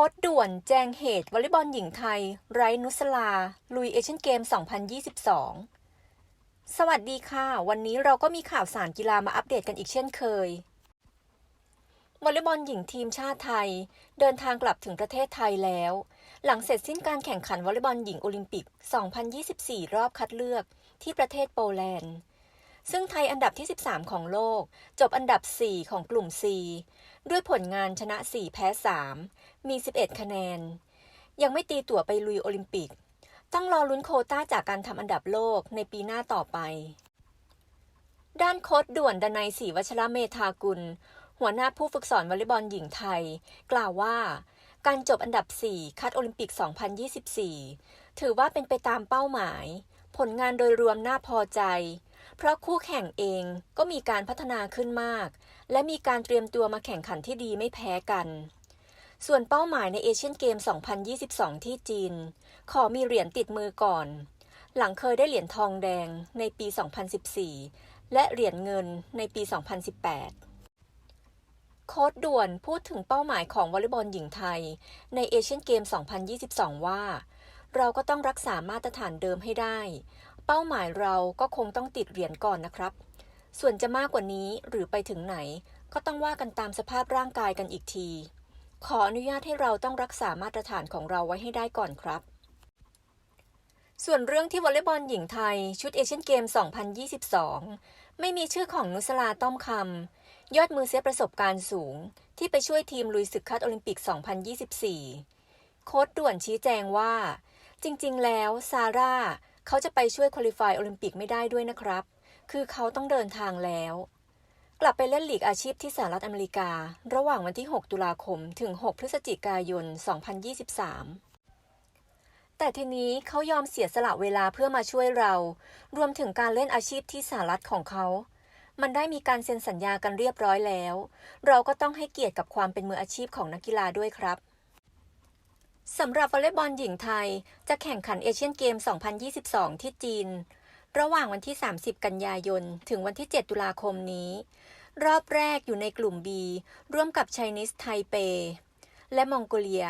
ค้ดด่วนแจ้งเหตุวอลเลย์บอลหญิงไทย ไร้นุสลา ลุยเอเชียนเกม 2022 สวัสดีค่ะ วันนี้เราก็มีข่าวสารกีฬามาอัปเดตกันอีกเช่นเคยวอลเลย์บอลหญิงทีมชาติไทย เดินทางกลับถึงประเทศไทยแล้ว หลังเสร็จสิ้นการแข่งขันวอลเลย์บอลหญิงโอลิมปิก 2024 รอบคัดเลือกที่ประเทศโปแลนด์ ซึ่งไทยอันดับที่ 13 ของโลก จบอันดับ 4 ของกลุ่ม C ด้วยผลงานชนะ 4 แพ้ 3 มี 11 คะแนน ยังไม่ตีตั๋วไปลุยโอลิมปิก ต้องรอลุ้นโคต้าจากการทำอันดับโลกในปีหน้าต่อไป ด้านโค้ดด่วนดนัยศรีวัชระเมธากุล หัวหน้าผู้ฝึกสอนวอลเลย์บอลหญิงไทย กล่าวว่าการจบอันดับ 4 คัดโอลิมปิก 2024 ถือว่าเป็นไปตามเป้าหมาย ผลงานโดยรวมน่าพอใจ เพราะคู่แข่งเองก็มีการพัฒนาขึ้นมาก และมีการเตรียมตัวมาแข่งขันที่ดีไม่แพ้กัน ส่วนเป้าหมายในเอเชียนเกม 2022 ที่จีน ขอมีเหรียญติดมือก่อน หลังเคยได้เหรียญทองแดงในปี 2014 และเหรียญเงินในปี 2018 โค้ดด่วนพูดถึงเป้าหมายของวอลเลย์บอลหญิงไทย ในเอเชียนเกม 2022 ว่าเราก็ต้องรักษามาตรฐานเดิมให้ได้ เป้าหมายเราก็คงต้องติดเหรียญก่อนนะครับ ส่วนจะมากกว่านี้หรือไปถึงไหน ก็ต้องว่ากันตามสภาพร่างกายกันอีกที ขออนุญาตให้เราต้องรักษามาตรฐานของเราไว้ให้ได้ก่อนครับ ส่วนเรื่องที่วอลเลย์บอลหญิงไทย ชุดเอเชียนเกม 2022 ไม่มีชื่อของนุสลาต้อมคำยอดมือเสียประสบการณ์สูง ที่ไปช่วยทีมลุยศึกคัดโอลิมปิก 2024 โค้ดด่วนชี้แจงว่า จริง ๆ แล้วซาร่า เขาจะไปช่วยคุริฟายโอลิมปิกไม่ได้ด้วยนะครับ คือเขาต้องเดินทางแล้ว กลับไปเล่นลีกอาชีพที่สหรัฐอเมริกา ระหว่างวันที่ 6 ตุลาคมถึง 6 พฤศจิกายน 2023 แต่ทีนี้เขายอมเสียสละเวลาเพื่อมาช่วยเรา รวมถึงการเล่นอาชีพที่สหรัฐของเขา มันได้มีการเซ็นสัญญากันเรียบร้อยแล้ว เราก็ต้องให้เกียรติกับความเป็นมืออาชีพของนักกีฬาด้วยครับ สำหรับวอลเลย์บอลหญิงไทย จะแข่งขันเอเชียนเกม 2022 ที่จีน ระหว่างวันที่ 30 กันยายน ถึงวันที่ 7 ตุลาคมนี้ รอบแรกอยู่ในกลุ่ม B ร่วมกับไชนีสไทเปและมองโกเลีย